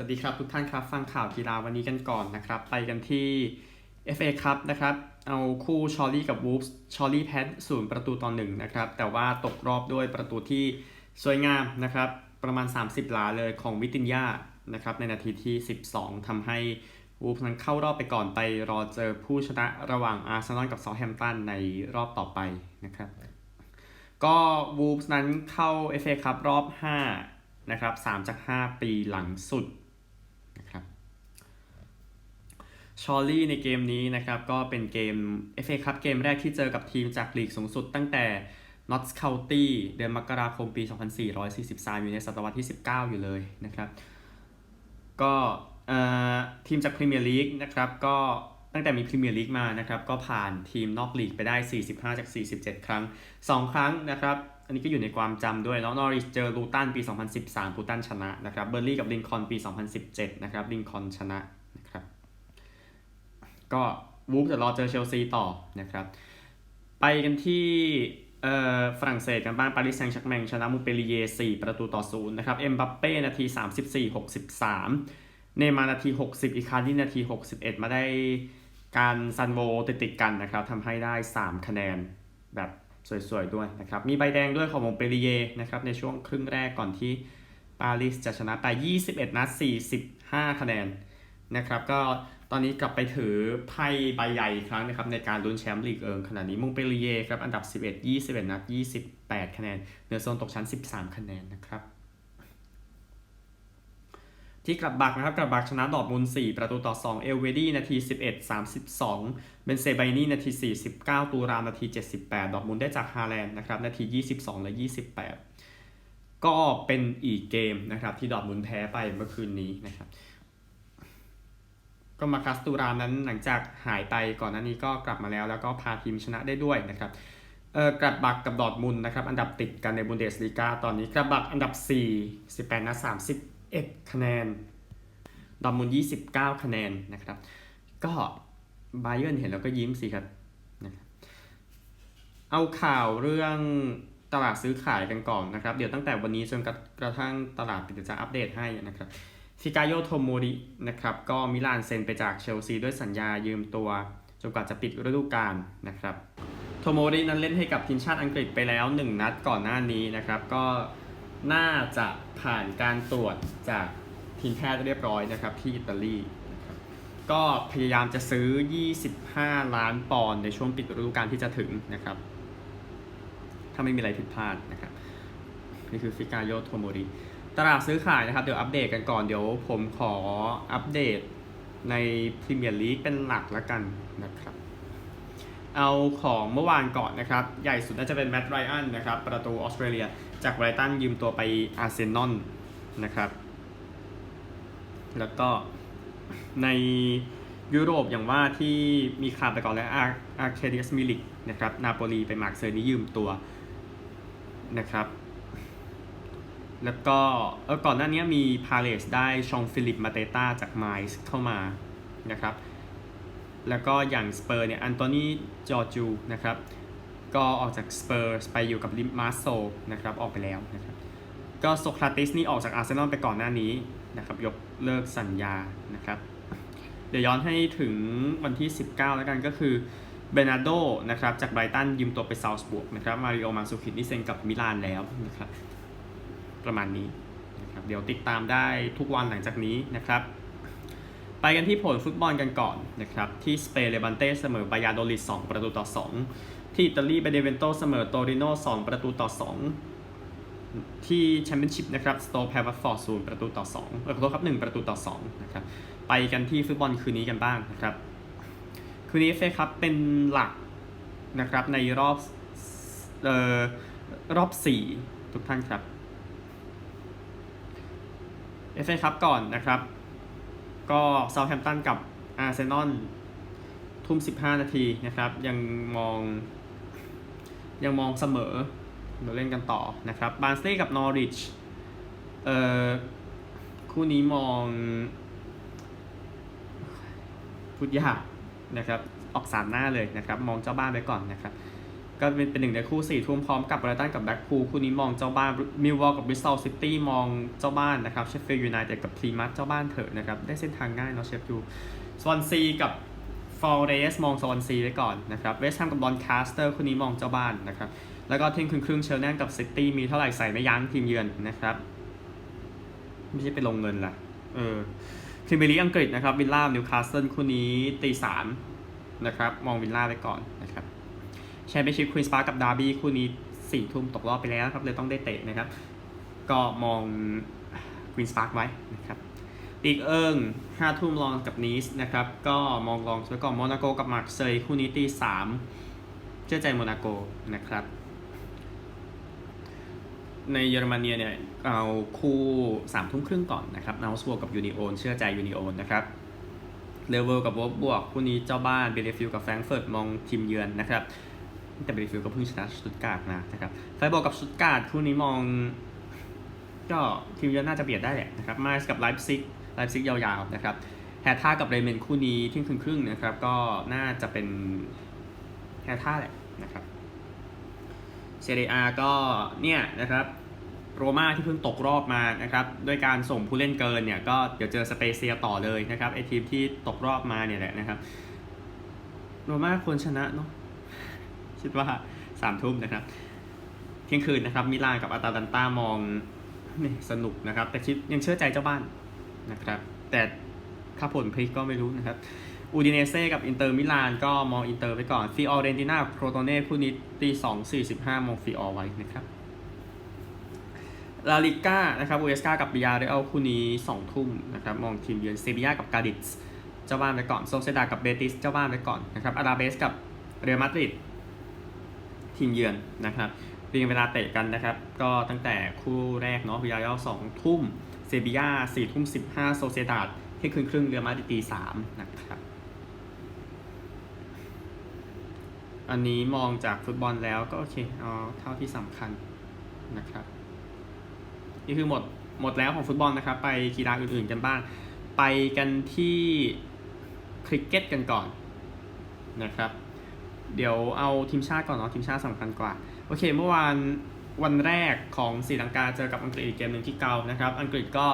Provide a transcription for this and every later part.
วัสดีครับทุกท่านครับ ฟังข่าวกีฬาวันนี้กันก่อนนะครับ ไปกันที่ FA ครับนะครับ เอาคู่ชอลลี่กับวูฟส์ชอลลี่แพ้ศูนย์ประตูต่อหนึ่งนะครับ แต่ว่าตกรอบด้วยประตูที่สวยงามนะครับ ประมาณ 30 หลาเลยของวิตินยานะครับ ในนาทีที่ 12ทำให้วูฟส์นั้นเข้ารอบไปก่อนไปรอเจอผู้ชนะระหว่างอาร์เซนอลกับเซาแฮมตันในรอบต่อไปนะครับ ก็วูฟส์นั้นเข้า FA ครับรอบ 5 นะครับ3จาก 5 ปีหลังสุดนะครับ ชอลลี่ในเกมนี้นะครับก็เป็นเกม FA ครับเกมแรกที่เจอกับทีมจากลีกสูงสุดตั้งแต่ Notts County เดือนมกราคมปี 2443 อยู่ในศตวรรษที่ 19 อยู่เลยนะครับก็เอ่อทีมจากพรีเมียร์ลีกนะครับก็ตั้งแต่มีพรีเมียร์ลีกมานะครับก็ผ่านทีมนอกลีกไปได้ 45 จาก 47 ครั้ง 2 ครั้งนะครับอันนี้ก็อยู่ในความจำด้วยแล้วนอริสเจอลูตันปี 2013ลูตันชนะนะครับเบอร์ลี่กับลินคอนปี 2017 นะครับลินคอนชนะ ก็วูฟจะรอเจอเชลซีต่อนะครับ ไปกันที่เอ่อฝรั่งเศสกันบ้างปารีสแซงต์แชร์กแมงชนะมูเปลีเย4ประตูต่อศูนย์นะครับ เอ็มบัปเป้นาที 34 63 เนมานาที 60 อีคาร์ดินาที 61 มาได้การซันโวติดติดกันนะครับทำให้ได้ 3 คะแนนแบบสวยๆด้วยนะครับ มีใบแดงด้วยของมงเปรีเยนะครับในช่วงครึ่งแรกก่อนที่ปารีสจะชนะไป 21 นัด 45 คะแนนนะครับ ก็ ตอนนี้กลับไปถือไพ่ใบใหญ่อีกครั้งนะครับในการลุ้นแชมป์ลีกเอิงขณะนี้มงเปรีเยครับอันดับ 11 21 นัด 28 คะแนนเหนือโซนตกชั้น 13 คะแนนนะครับ ที่กลับบักนะครับกลับบักชนะดอร์ทมุน4ประตูต่อ 2 เอลเวดี้นาที 11 32 เบนเซไบนี่นาที 49 ตูรามนาที 78 ดอร์ทมุนได้จากฮาแลนด์นะครับนาที 22 และ 28 ก็เป็นอีกเกมนะครับที่ดอร์ทมุนแพ้ไปเมื่อคืนนี้นะครับ ก็มาคัสตูรามนั้นหลังจากหายไปก่อนหน้านี้ก็กลับมาแล้ว แล้วก็พาทีมชนะได้ด้วยนะครับเออกลับบักกับดอร์ทมุนนะครับอันดับติดกันในบุนเดสลีกาตอนนี้กลับบักอันดับ 4 18นัด31 คะแนนดอร์ทมุน 29 คะแนนนะครับ ก็ไบเยร์นเห็นแล้วก็ยิ้มสิครับนะครับเอาข่าวเรื่องตลาดซื้อขายกันก่อนนะครับ เดี๋ยวตั้งแต่วันนี้จนกระทั่งตลาดปิดจะอัปเดตให้นะครับ ฟิกาโยโทโมรินะครับก็มิลานเซ็นไปจากเชลซีด้วยสัญญายืมตัวจนกว่าจะปิดฤดูกาลนะครับโทโมรินั้นเล่นให้กับทีมชาติอังกฤษไปแล้ว 1 นัดก่อนหน้านี้นะครับก็น่าจะผ่านการตรวจจากทีมแพทย์เรียบร้อยนะครับที่อิตาลีก็พยายามจะซื้อ 25 ล้านปอนด์ในช่วงปิดฤดูกาลที่จะถึงนะครับ ถ้าไม่มีอะไรผิดพลาดนะครับ นี่คือฟิกาโยโทโมริ ตลาดซื้อขายนะครับ เดี๋ยวอัปเดตกันก่อนเดี๋ยวผมขออัปเดตในพรีเมียร์ลีกเป็นหลักแล้วกันนะครับ เอาของเมื่อวานก่อนนะครับ ใหญ่สุดน่าจะเป็นแมตต์ไรอันนะครับ ประตูออสเตรเลีย จากไบรตันยืมตัวไปอาร์เซนอลนะครับ แล้วก็ในยุโรปอย่างว่าที่มีข่าวไปก่อนแล้วอาร์เคเดียสมิลิกนะครับนาโปลีไปมาร์กเซอร์นี่ยืมตัวนะครับ แล้วก็เออก่อนหน้านี้มีพาเลสได้ชองฟิลิปมาเตต้าจากไมซ์เข้ามานะครับ แล้วก็อย่างสเปอร์เนี่ยอันโตนีจอร์จูนะครับ ก็ออกจากสเปอร์ไปอยู่กับลิมมาโซนะครับออกไปแล้วนะครับ ก็โซคราติสนี่ออกจากอาร์เซนอลไปก่อนหน้านี้นะครับยกเลิกสัญญานะครับ เดี๋ยวย้อนให้ถึงวันที่ 19 แล้วกันก็คือเบนาโดนะครับจากไบรตันยืมตัวไปซาวส์บวกนะครับมาริโอมาซูคินนี่เซ็นกับมิลานแล้วนะครับ ประมาณนี้นะครับเดี๋ยวติดตามได้ทุกวันหลังจากนี้นะครับ ไปกันที่ผลฟุตบอลกันก่อนนะครับที่สเปนเลบันเต้เสมอบายาโดลิด2ประตูต่อ 2 ที่อิตาลีเบเดเวนโตเสมอโตริโน2ประตูต่อ 2 ที่แชมเปี้ยนชิพนะครับสโตแพวัตฟอร์ศูนย์ประตูต่อ2เออขอโทษครับ1ประตูต่อ2นะครับไปกันที่ฟุตบอลคืนนี้กันบ้างนะครับคืนนี้เฟครับเป็นหลักนะครับในรอบเอ่อรอบ 4 ทุกท่านครับ เอฟเอครับก่อนนะครับ ก็เซาท์แฮมป์ตันกับอาร์เซนอลทุ่ม 15 นาทีนะครับ ยังมอง ยังมองเสมอเราเล่นกันต่อนะครับบาร์นสเต้กับนอริชเอ่อคู่นี้มอง พูดยากนะครับ ออกสามหน้าเลยนะครับ มองเจ้าบ้านไปก่อนนะครับ ก็เป็นเป็นหนึ่งในคู่สี่ทุ่มพร้อมกับไบรตันกับแบ็คพูลคู่นี้มองเจ้าบ้านมิลวอลกับบริสตอลซิตี้มองเจ้าบ้านนะครับเชฟฟิลด์ยูไนเต็ดกับพรีมัสเจ้าบ้านเถอะนะครับได้เส้นทางง่ายเนาะเชฟฟิลด์สวอนซีกับฟอร์เรสมองสวอนซีไว้ก่อนนะครับเวสต์แฮมกับบอลคาสเตอร์คู่นี้มองเจ้าบ้านนะครับแล้วก็เที่ยงคืนครึ่งเชลแนนกับซิตี้มีเท่าไหร่ใส่ไม่ยั้งทีมเยือนนะครับไม่ใช่ไปลงเงินล่ะเออพรีเมียร์ลีกอังกฤษนะครับวิลล่านิวคาสเซิลคู่นี้ตีสามนะครับมองวิลล่าไปก่อนนะครับ แชมเปี้ยนชิพควีนสปาร์กกับดาร์บี้คู่นี้สี่ทุ่มตกรอบไปแล้วครับเลยต้องได้เตะนะครับ ก็มองควีนสปาร์กไว้นะครับอีกเอิงห้าทุ่มลองกับนีสนะครับ ก็มองลองไว้ก่อนโมนาโกกับมาร์เซย์คู่นี้ตีสามเชื่อใจโมนาโกนะครับ ในเยอรมนีเนี่ยเอาคู่สามทุ่มครึ่งก่อนนะครับนาสโวกับยูนิโอนเชื่อใจยูนิโอนนะครับเลเวลกับวอบบวกคู่นี้เจ้าบ้านเบลฟิลกับแฟรงก์เฟิร์ตมองทีมเยือนนะครับ แต่เบลฟิลก็เพิ่งชนะสตุตการ์ดมานะครับไฟบอลกับสตุตการ์ดคู่นี้มอง ก็ทีมเยือนน่าจะเบียดได้แหละนะครับมาสกับไลฟ์ซิกไลฟ์ซิกยาวๆนะครับแฮท่ากับเรเมนคู่นี้ที่ครึ่งครึ่งๆนะครับ ก็น่าจะเป็นแฮท่าแหละนะครับเซเรียก็เนี่ยนะครับโรม่าที่เพิ่งตกรอบมานะครับด้วยการส่งผู้เล่นเกินเนี่ยก็เดี๋ยวเจอสเปเซียต่อเลยนะครับไอทีมที่ตกรอบมาเนี่ยแหละนะครับโรม่าควรชนะเนาะ คิดว่าสามทุ่มนะครับ เที่ยงคืนนะครับ มิลานกับอาตาลันตามองนี่สนุกนะครับ แต่คิดยังเชื่อใจเจ้าบ้านนะครับ แต่ถ้าผลพลิกก็ไม่รู้นะครับอูดิเนเซ่กับอินเตอร์มิลานก็มองอินเตอร์ไปก่อนฟิออเรนติน่าโครโตเน่คู่นี้ตีสองสี่สิบห้ามองฟิออไว้นะครับลาลิก้านะครับอูเอสกากับบิยาเรอัลคู่นี้สองทุ่มนะครับมองทีมเยือนเซบียากับกาดิสเจ้าบ้านไปก่อนโซเซดากับเบติสเจ้าบ้านไปก่อนนะครับอาราเบสกับเรอัลมาดริด ทีมเยือนนะครับเรียงเวลาเตะกันนะครับ ก็ตั้งแต่คู่แรกเนาะบิยาเรอัลสองทุ่มเซบียาสี่ทุ่มสิบห้าโซเซดาดเที่ยงคืนครึ่งเรือมาดิตีสามนะครับ อันนี้มองจากฟุตบอลแล้วก็โอเคเอาเท่าที่สำคัญนะครับ นี่คือหมดหมดแล้วของฟุตบอลนะครับ ไปกีฬาอื่นๆกันบ้าง ไปกันที่คริกเก็ตกันก่อนนะครับ เดี๋ยวเอาทีมชาติก่อนเนาะทีมชาติสำคัญกว่า โอเค เมื่อวานวันแรกของศรีลังกาเจอกับอังกฤษอีกเกมหนึ่งที่เกานะครับ อังกฤษก็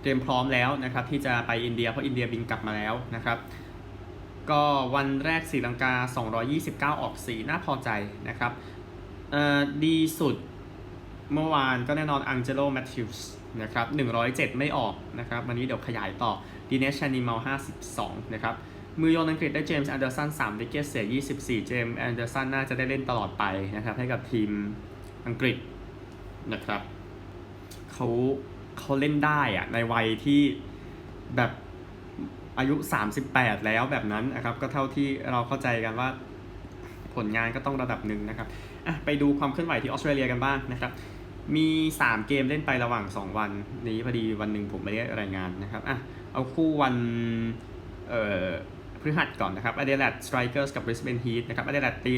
เตรียมพร้อมแล้วนะครับที่จะไปอินเดียเพราะอินเดียบินกลับมาแล้วนะครับ ก็วันแรกศรีลังกา 229 ออกสีน่าพอใจนะครับเอ่อดีสุดเมื่อวานก็แน่นอนอังเจโลแมทธิวส์นะครับ107 ไม่ออกนะครับ วันนี้เดี๋ยวขยายต่อดีเนชชานิมอล52 นะครับ มือโยนอังกฤษได้เจมส์แอนเดอร์สัน3วิกเกตเสีย 24 เจมส์แอนเดอร์สันน่าจะได้เล่นตลอดไปนะครับ ให้กับทีมอังกฤษนะครับเขาเขาเล่นได้อะในวัยที่แบบอายุ 38 แล้วแบบนั้นนะครับ ก็เท่าที่เราเข้าใจกันว่าผลงานก็ต้องระดับหนึ่งนะครับอะไปดูความเคลื่อนไหวที่ออสเตรเลียกันบ้างนะครับมี 3 เกมเล่นไประหว่าง 2 วัน นี้พอดีวันหนึ่งผมไม่ได้รายงานนะครับอะเอาคู่วันเอ่อ พฤหัสก่อนนะครับอเดเลดสไตรเกอร์สกับบริสเบนฮีทนะครับอเดเลดตี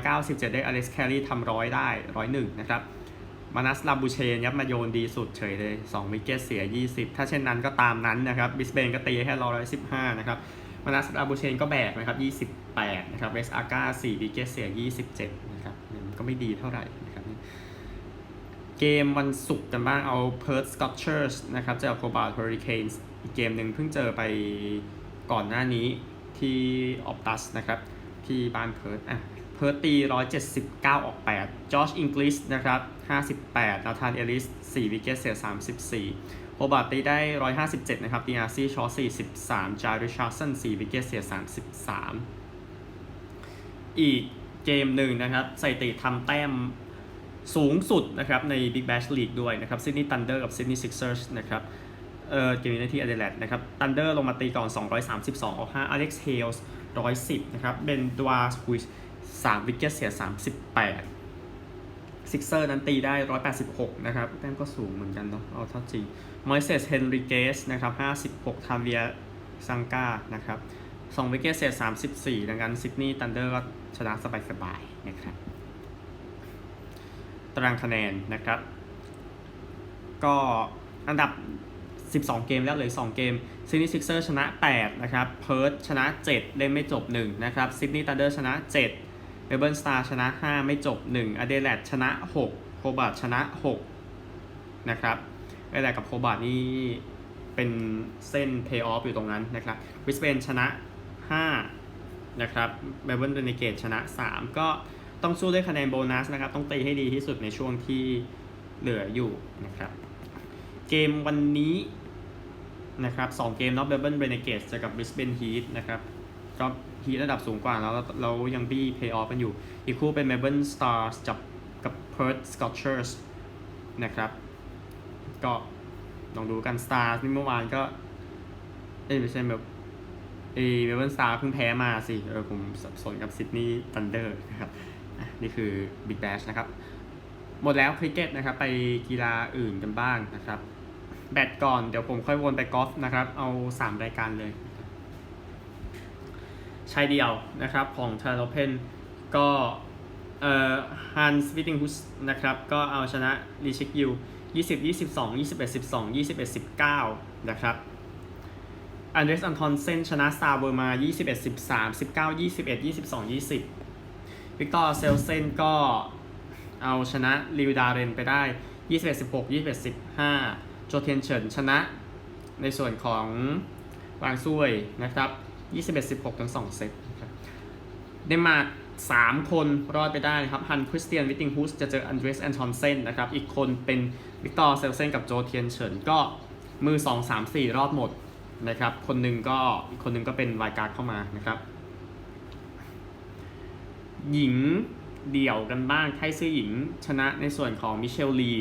197ได้อเล็กซ์แคลรี่ทำร้อยได้101นะครับมานัสลาบูเชนยับมาโยนดีสุดเฉยเลย2วิกเกตเสีย 20 ถ้าเช่นนั้นก็ตามนั้นนะครับบิสเบนก็ตีแค่115นะครับมานัสลาบูเชนก็แบกนะครับ28นะครับเวสอาก้า4วิกเกตเสีย 27นะครับก็ไม่ดีเท่าไหร่นะครับเกมวันศุกร์กันบ้างเอาเพิร์ s สกอตเชอร์สนะครับเจอโคบาร์ h ฮอริเคนส์อีกเกมหนึ่งเพิ่งเจอไปก่อนหน้านี้ ที่ออ t ตัสนะครับ ที่บ้านเพิร์ h อะเพิร์ตตี 179 ออก 8จอชอิงกลิสนะครับ 58นาธานเอลิส 4 วิกเกตเสีย 34โฮบาร์ตตีได้ 157 นะครับตีอาร์ซีชอ43จาริชาร์สัน 4 วิกเกตเสีย 33 อีกเกมหนึ่งนะครับสถิติทำแต้มสูงสุดนะครับใน Big Bash League ด้วยนะครับ Sydney Thunder กับ Sydney Sixers นะครับ เออเกมนี้ที่อเดเลดนะครับ Thunder ลงมาตีก่อน 232 ออก5 Alex Hales 110 นะครับเบนดวาสคุย3วิกเกตเสีย 38ซิกเซอร์นั้นตีได้ 186 นะครับแต้มก็สูงเหมือนกันเนาะเอาเท่าจริงมอยเซสเฮนริเกสนะครับ56 ทาเวียซังกานะครับ2วิกเกตเสีย 34 ดังนั้นซิดนีย์ทันเดอร์ก็ชนะสบายๆนะครับตารางคะแนนนะครับ ก็อันดับ 12 เกมแล้วเหลย2เกมซิดนีย์ซิกเซอร์ชนะ 8 นะครับ เพิร์ธชนะ 7 เล่นไม่จบ 1 นะครับซิดนีย์ทันเดอร์ชนะ 7เมลเบิร์นสตาร์ชนะ 5 ไม่จบ 1อเดเลดชนะ 6โคบาร์ชนะ 6 นะครับอเดเลดกับโคบาร์นี่เป็นเส้นเพย์ออฟอยู่ตรงนั้นนะครับวิสเบนชนะ 5 นะครับเมลเบิร์นเรนเกตชนะ 3 ก็ต้องสู้ด้วยคะแนนโบนัสนะครับ ต้องตีให้ดีที่สุดในช่วงที่เหลืออยู่นะครับ เกมวันนี้ นะครับสองเกมน็อตเบเบิลเรนเกตเจอกับ Brisbane Heat นะครับก็ฮีทระดับสูงกว่าแล้วเรายังบี้เพย์ออฟกันอยู่ อีกคู่เป็น Melbourne Stars จับกับ Perth Scorchers นะครับก็ลองดูกัน Stars นี่เมื่อวานก็เอ้ไม่ใช่แบบเอเมลเบิร์นสตาร์เพิ่งแพ้มาสิเออผมสับสนกับซิดนีย์ทันเดอร์นะครับนี่คือ Big Bash นะครับ หมดแล้วคริกเก็ตนะครับ ไปกีฬาอื่นกันบ้างนะครับ แบดก่อนเดี๋ยวผมค่อยวนไปกอล์ฟนะครับ เอา 3 รายการเลยชายเดียวนะครับของเทาร์โลเพนก็เอ่อฮันส์วิติงฮุสนะครับ ก็เอาชนะลีชิกยู20 22 21 12 21 19 นะครับอันเดรสอันทอนเซนชนะซาเบอร์มา 21 13 19 21 22 20 วิกตอร์เซลเซนก็เอาชนะลิวดาเรนไปได้ 21 16 21 15 โจเทียนเฉินชนะในส่วนของวางซุยนะครับ 21 16ทั้ง2 เซตนะครับเดนมาร์ก3 คนรอดไปได้นะครับ ฮันคริสเตียนวิตติงฮูสจะเจออันเดรสแอนทอนเซนนะครับ อีกคนเป็นวิกตอร์เซลเซนกับโจเทียนเฉินก็มือ 2 3 4 รอดหมดนะครับ คนหนึ่งก็อีกคนหนึ่งก็เป็นวายการ์ดเข้ามานะครับ หญิงเดี่ยวกันบ้าง ไทซื่อหญิงชนะในส่วนของมิเชลลี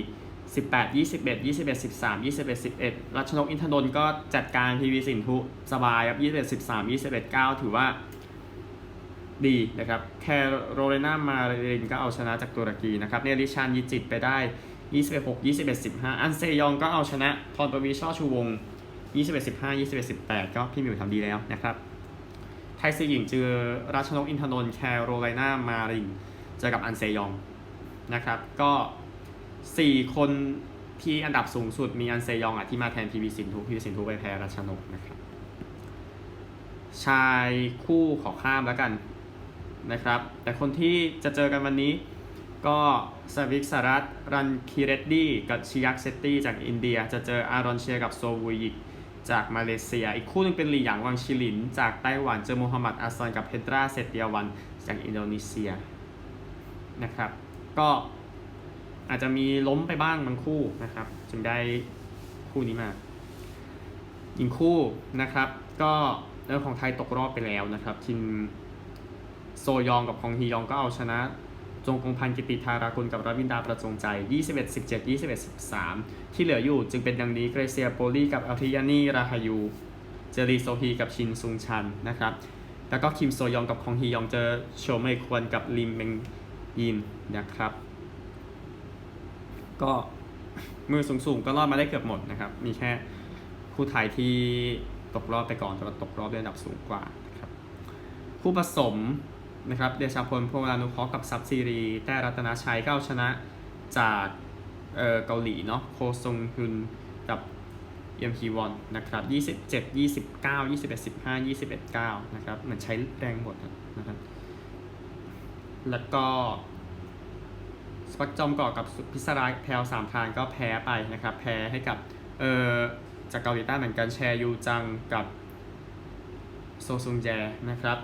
18 21 21 13 21 11 รัชนกอินทนนท์ก็จัดการพีวีสินทุสบายครับ21 13 21 9 ถือว่าดีนะครับ แคโรเลนามาเรนก็เอาชนะจากตุรกีนะครับเนริชานยิจิตไปได้26 21 15 อันเซยองก็เอาชนะพรปวีช่อชูวง 21 15 21 18 ก็พี่มิวทำดีแล้วนะครับ ไทยซีหญิงเจอรัชนกอินทนนท์แคโรไลนามารินเจอกับอันเซยองนะครับ ก็ 4คนที่อันดับสูงสุดมีอันเซยองอะที่มาแทนพีวีสินทุพีวีสินทุไปแพ้รัชนกนะครับ ชายคู่ขอข้ามแล้วกันนะครับ แต่คนที่จะเจอกันวันนี้ก็สวิกสารัตรันคีเรดดี้กับชิยักเซตตี้จากอินเดีย จะเจออารอนเชียกับโซวูยิกจากมาเลเซีย อีกคู่หนึงเป็นหลี่หยางวังชิลิน จากไต้หวันเจอโมฮัมหมัดอาซอนกับเพตราเซตเตียวันจากอินโดนีเซียนะครับ ก็ อาจจะมีล้มไปบ้างบางคู่นะครับ จึงได้คู่นี้มาอีกคู่นะครับ ก็เรื่องของไทยตกรอบไปแล้วนะครับทีมโซยองกับคองฮียองก็เอาชนะจงกงพันกิติธารากุลกับรวินดาประจงใจ 21 17 21 13 ที่เหลืออยู่จึงเป็นดังนี้เกรเซียโปลีกับอัลทิยานีราฮายู เจอรีโซฮีกับชินซุงชันนะครับ แล้วก็คิมโซยองกับคองฮียองเจอโชเมควรกับลิมเมงยินนะครับ ก็มือสูงๆก็รอดมาได้เกือบหมดนะครับ มีแค่คู่ไทยที่ตกรอบไปก่อนแต่ว่าตกรอบด้วยอันดับสูงกว่านะครับคู่ผสมนะครับเดชาพลพงรานุเคราะห์กับซับซีรี แต่รัตนาชัยก็เอาชนะจากเออเกาหลีเนาะโคซงฮุนกับเอ็มพีวอนนะครับ 27 29 21 15 21 9 นะครับ เหมือนใช้แรงหมดนะครับ แล้วก็ สปักจอมก่อกับพิศราแพลวสามพรานก็แพ้ไปนะครับ แพ้ให้กับเออจากเกาหลีใต้เหมือนกันแชร์ยูจังกับโซซุงแจนะครับ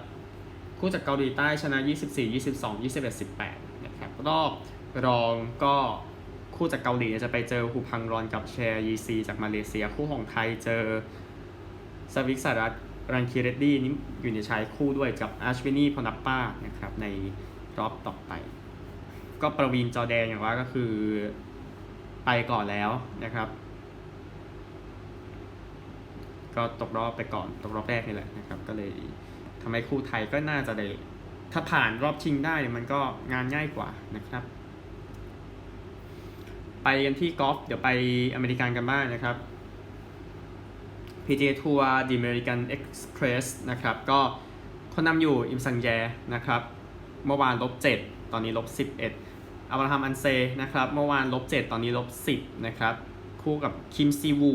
คู่จากเกาหลีใต้ชนะ 24 22 21 18นะครับรอบรองก็คู่จากเกาหลีจะไปเจอฮูพังรอนกับแชร์ยีซีจากมาเลเซีย คู่ของไทยเจอสวิกสารัตรันคีเรดดี้นี่อยู่ในชายคู่ด้วยกับอาชวินีพอนัปป้านะครับในรอบต่อไป ก็ประวีนจอแดนอย่างว่าก็คือไปก่อนแล้วนะครับ ก็ตกรอบไปก่อนตกรอบแรกนี่แหละนะครับ ก็เลยทำให้คู่ไทยก็น่าจะได้ถ้าผ่านรอบชิงได้มันก็งานง่ายกว่านะครับ ไปกันที่กอล์ฟเดี๋ยวไปอเมริกันกันบ้างนะครับ PGA Tour The American Express นะครับ ก็คนนำอยู่อิมซังแยนะครับ เมื่อวานลบ7ต อนนี้ลบ11อับราฮัมอันเซนะครับเมื่อวานลบ7ตอนนี้ลบ10นะครับคู่กับคิมซีวู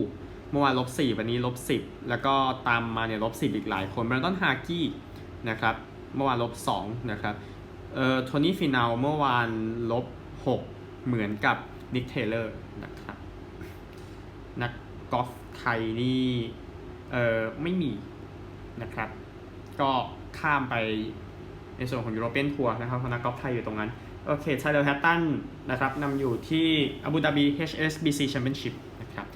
เมื่อวานลบ4วันนี้ลบ10 แล้วก็ตามมาเนี่ยลบ10 อีกหลายคนแบรนดอนฮากี้นะครับเมื่อวานลบ2นะครับเอ่อโทนี่ฟินาลเมื่อวานลบ6เหมือนกับนิกเทเลอร์นะครับนักกอล์ฟไทยนี่เอ่อไม่มีนะครับ ก็ข้ามไป ในส่วนของยูโรเปียนทัวร์นะครับเพราะนักกอล์ฟไทยอยู่ตรงนั้น โอเคไทเดลแฮตตันนะครับนำอยู่ที่อาบูดาบี HSBC Championship นะครับ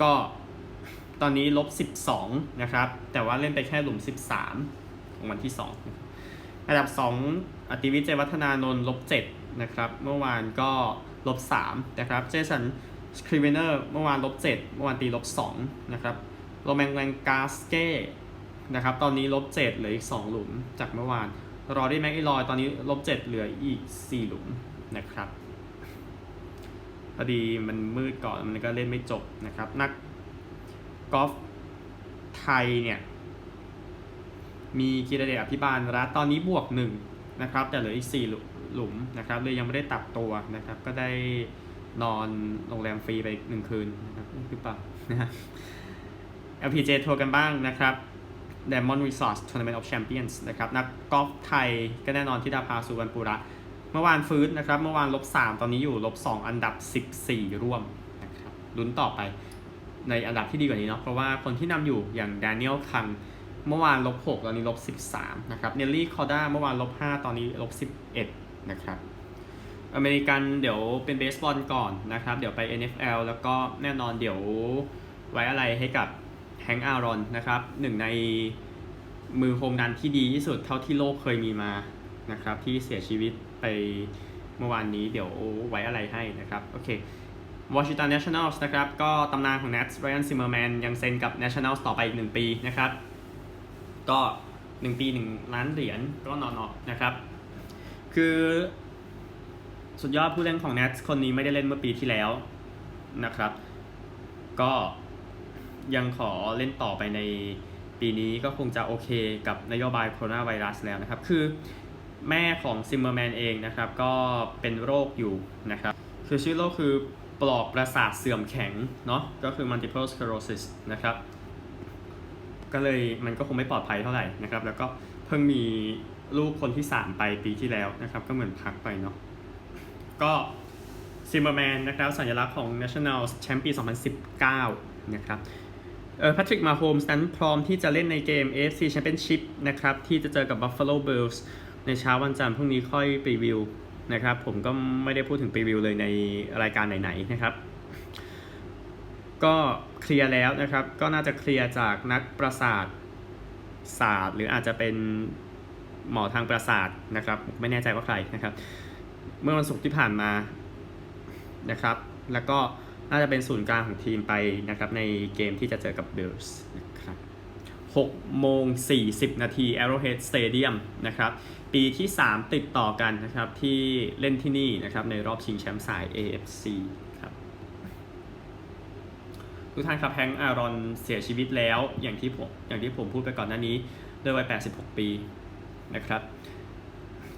ก็ตอนนี้ลบ 12 นะครับ แต่ว่าเล่นไปแค่หลุม 13 ของวันที่ 2 อันดับ 2อติวิเจวัฒนานนท์ลบ 7 นะครับ เมื่อวานก็ลบ 3 นะครับ เจสันสครีเวเนอร์เมื่อวานลบ 7 เมื่อวานตีลบ 2 นะครับ โรแมงแรงกาสเก้ นะครับ ตอนนี้ลบ7เหลืออีก 2 หลุมจากเมื่อวานรอได้แม็กอีลอยตอนนี้ลบ7เหลืออีก 4 หลุมนะครับพอดีมันมืดก่อนมันก็เล่นไม่จบนะครับ นักกอล์ฟไทยเนี่ย มีกีรเดชอภิบาลรัฐตอนนี้บวกหนึ่งนะครับ แต่เหลืออีก 4 หลุมนะครับเลยยังไม่ได้ตัดตัวนะครับ ก็ได้นอนโรงแรมฟรีไปหนึ่งคืนนะครับหรือเปล่านะฮะ LPG ทัวร์กันบ้างนะครับ Diamond Resource Tournament of Champions นะครับนักกอล์ฟไทยก็แน่นอนที่ดาภาสุวรรณปุระ เมื่อวานฟื้นนะครับ เมื่อวานลบ 3 ตอนนี้อยู่ลบ 2 อันดับ 14 ร่วมนะครับลุ้นต่อไปในอันดับที่ดีกว่านี้เนาะเพราะว่าคนที่นำอยู่อย่าง Daniel คังเมื่อวานลบ 6 ตอนนี้ลบ 13 นะครับเนลลี่คอด้าเมื่อวานลบ 5 ตอนนี้ลบ 11 นะครับอเมริกันเดี๋ยวเป็นเบสบอลก่อนนะครับ เดี๋ยวไป NFL แล้วก็แน่นอนเดี๋ยวไว้อะไรให้กับ แฮงอารอนนะครับหนึ่งในมือโฮมรันที่ดีที่สุดเท่าที่โลกเคยมีมานะครับที่เสียชีวิตไปเมื่อวานนี้เดี๋ยวไว้อะไรให้นะครับโอเค Washington Nationals นะครับก็ตำนานของ Nats Ryan Zimmerman ยังเซ็นกับ Nationals ต่อไปอีก 1 ปีนะครับก็ 1 ปี 1 ล้านเหรียญก็นอนๆนะครับ คือสุดยอดผู้เล่นของ Nats คนนี้ไม่ได้เล่นเมื่อปีที่แล้วนะครับ ก็ ยังขอเล่นต่อไปในปีนี้ก็คงจะโอเคกับนโยบายโคโรนาไวรัสแล้วนะครับ คือแม่ของซิมเมอร์แมนเองนะครับ ก็เป็นโรคอยู่นะครับ คือชื่อโรคคือปลอกประสาทเสื่อมแข็งเนาะก็คือ multiple sclerosis นะครับ ก็เลยมันก็คงไม่ปลอดภัยเท่าไหร่นะครับ แล้วก็เพิ่งมีลูกคนที่ 3 ไปปีที่แล้วนะครับ ก็เหมือนพักไปเนาะก็ซิมเบอร์แมนนะครับ สัญลักษณ์ของ National แชมป์ปี 2019 นะครับ แพทริกมาโฮมส์นั้นพร้อมที่จะเล่นในเกม AFC Championship นะครับ ที่จะเจอกับ Buffalo Bills ในเช้าวันจันทร์พรุ่งนี้ค่อยรีวิวนะครับ ผมก็ไม่ได้พูดถึงรีวิวเลยในรายการไหนๆนะครับ ก็เคลียร์แล้วนะครับ ก็น่าจะเคลียร์จากนักประสาทศาสตร์ หรืออาจจะเป็นหมอทางประสาทนะครับ ไม่แน่ใจว่าใครนะครับ เมื่อวันศุกร์ที่ผ่านมานะครับ แล้วก็ น่าจะเป็นศูนย์กลางของทีมไปนะครับในเกมที่จะเจอกับ Bills นะครับ6โมง 40 นาที Arrowhead Stadium นะครับ ปีที่ 3 ติดต่อกันนะครับ ที่เล่นที่นี่นะครับ ในรอบชิงแชมป์สาย AFC ครับ ทุกท่านครับแฮงค์อารอนเสียชีวิตแล้วอย่างที่ผมอย่างที่ผมพูดไปก่อนหน้านี้ด้วยวัย 86 ปีนะครับ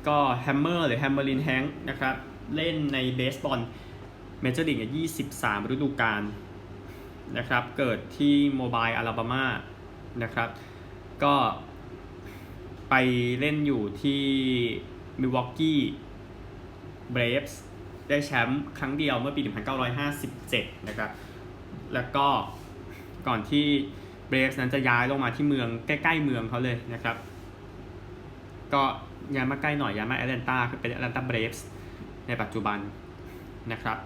ก็แฮมเมอร์หรือแฮมเมอร์ลินแฮงค์นะครับ เล่นในเบสบอล เมเจอร์ลีก23 ฤดูกาลนะครับ เกิดที่โมบายอลาบามานะครับ ก็ไปเล่นอยู่ที่มิลวอกกี้เบรฟส์ได้แชมป์ครั้งเดียวเมื่อปี 1957 นะครับ แล้วก็ก่อนที่เบรฟส์นั้นจะย้ายลงมาที่เมืองใกล้ๆเมืองเขาเลยนะครับ ก็ย้ายมาใกล้หน่อยย้ายมาแอตแลนตาคือเป็นแอตแลนตาเบรฟส์ในปัจจุบันนะครับ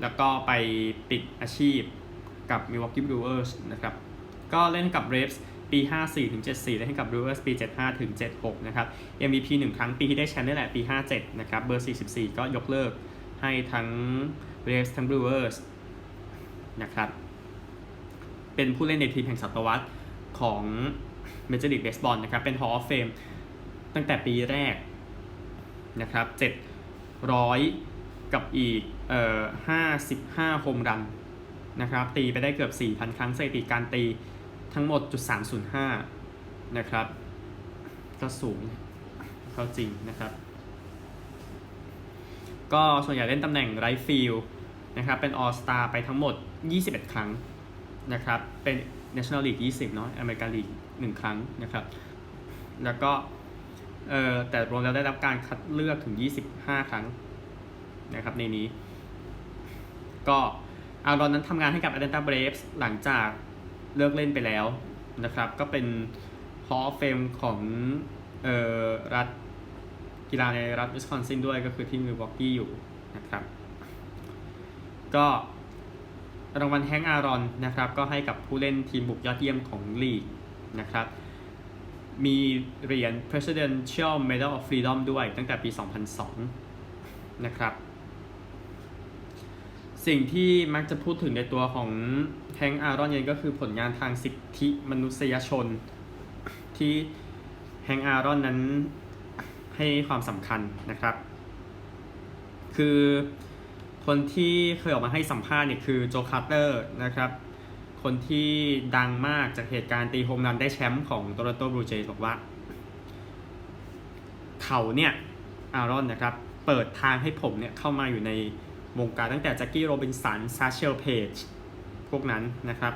แล้วก็ไปปิดอาชีพกับ Milwaukee Brewers นะครับก็เล่นกับ Braves ปี 54ถึง74 และให้กับ Brewers ปี 75ถึง76 นะครับ MVP 1 ครั้งปีที่ได้แชมป์นี่แหละปี 57 นะครับ เบอร์ 44 ก็ยกเลิกให้ทั้ง Braves ทั้ง Brewers นะครับ เป็นผู้เล่นในทีมแห่งศตวรรษของ Major League Baseball นะครับ เป็น Hall of Fame ตั้งแต่ปีแรกนะครับ 700 กับอีกเอ่อ55โฮมรันนะครับตีไปได้เกือบ 4,000 ครั้งสถิติการตีทั้งหมดจุด305 นะครับ ก็สูงเข้าจริงนะครับ ก็ส่วนใหญ่เล่นตำแหน่งไรฟิลนะครับ เป็น All Star ไปทั้งหมด 21 ครั้งนะครับ เป็น National League 20 เนาะ American League 1ครั้งนะครับ แล้วก็เออแต่รวมแล้วได้รับการคัดเลือกถึง 25 ครั้ง นะครับในนี้ ก็อารอนนั้นทำงานให้กับ Atlanta Braves หลังจากเลิกเล่นไปแล้วนะครับ ก็เป็น Hall of Fame ของเอ่อรัฐกีฬาในรัฐวิสคอนซินด้วยก็คือที่มิลวอกกี้อยู่นะครับ ก็รางวัลแฮงอารอนนะครับ ก็ให้กับผู้เล่นทีมบุกยอดเยี่ยมของลีกนะครับ มีเหรียญ Presidential Medal of Freedom ด้วยตั้งแต่ปี 2002 นะครับ สิ่งที่มักจะพูดถึงในตัวของแฮงอารอนเองก็คือผลงานทางสิทธิมนุษยชน ที่แฮงอารอนนั้นให้ความสำคัญนะครับ คือคนที่เคยออกมาให้สัมภาษณ์เนี่ยคือโจคาร์เตอร์นะครับ คนที่ดังมากจากเหตุการณ์ตีโฮมรันได้แชมป์ของโต r ร n โตบลูเจย์บอกว่า เขาเนี่ยอารอนนะครับ เปิดทางให้ผมเนี่ยเข้ามาอยู่ใน วงการตั้งแต่แจ็คกี้โรบินสันซาเชลเพจพวกนั้นนะครับ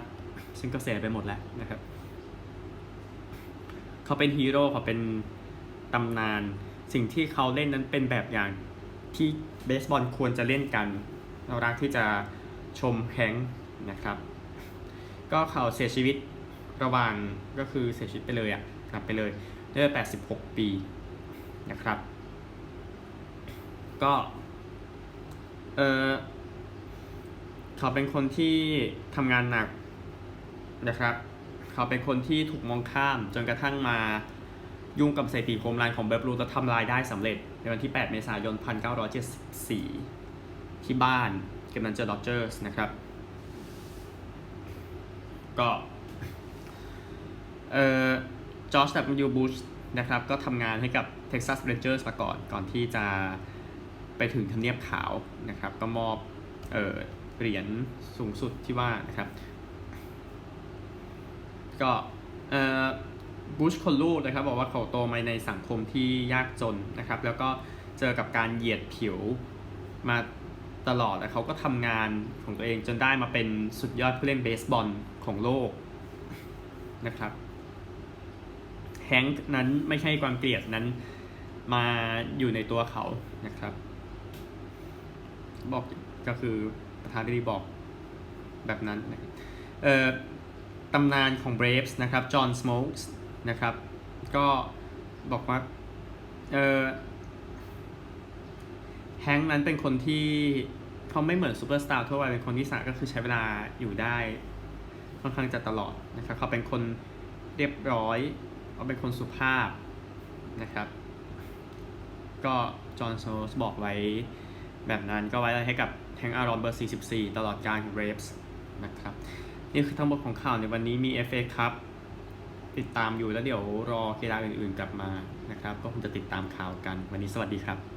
ซึ่งก็เสียไปหมดแล้วนะครับ เขาเป็นฮีโร่เขาเป็นตำนาน สิ่งที่เขาเล่นนั้นเป็นแบบอย่างที่เบสบอลควรจะเล่นกัน เรารักที่จะชมแฮงนะครับ ก็เขาเสียชีวิตระหว่างก็คือเสียชีวิตไปเลยอะ่ะกลับไปเลยด้วย86 ปีนะครับ ก็ เออเขาเป็นคนที่ทำงานหนักนะครับ เขาเป็นคนที่ถูกมองข้ามจนกระทั่งมายุ่งกับสถิติโฮมรันของเบฟรูและทำลายได้สำเร็จ ในวันที่ 8 เมษายน 1974 ที่บ้านเกมนั้นเจอดอ d เจอร์สนะครับ ก็เอ่อจอร์จดับยูบูชนะครับ ก็ทำงานให้กับ Texas Rangers มาก่อนก่อนที่จะ ไปถึงทำเนียบขาวนะครับ ก็มอบเหรียญสูงสุดที่ว่านะครับ ก็เอ่อบูชคนลูกนะครับ บอกว่าเขาโตมาในสังคมที่ยากจนนะครับ แล้วก็เจอกับการเหยียดผิวมาตลอดแต่เขาก็ทำงานของตัวเองจนได้มาเป็นสุดยอดผู้เล่นเบสบอลของโลกนะครับแฮงค์นั้นไม่ใช่ความเกลียดนั้นมาอยู่ในตัวเขานะครับ บอกก็คือประธานาธิบดีบอกแบบนั้นนะเอ่อตำนานของ Braves นะครับจอห์นสโมกส์นะครับ ก็บอกว่าเออแฮงค์นั้นเป็นคนที่เขาไม่เหมือนซูเปอร์สตาร์ทั่วไปเป็นคนที่สาก็คือใช้เวลาอยู่ได้ค่อนข้างจะตลอดนะครับเขาเป็นคนเรียบร้อยเขาเป็นคนสุภาพนะครับ ก็จอห์นโซสบอกไว้ แบบนั้นก็ไว้ให้กับแทงอารอนเบอร์ 44 ตลอดการของเรฟส์นะครับ นี่คือทั้งหมดของข่าวในวันนี้มี FA ครับ ติดตามอยู่แล้วเดี๋ยวรอกีฬาอื่นๆกลับมานะครับ ก็คงจะติดตามข่าวกันวันนี้สวัสดีครับ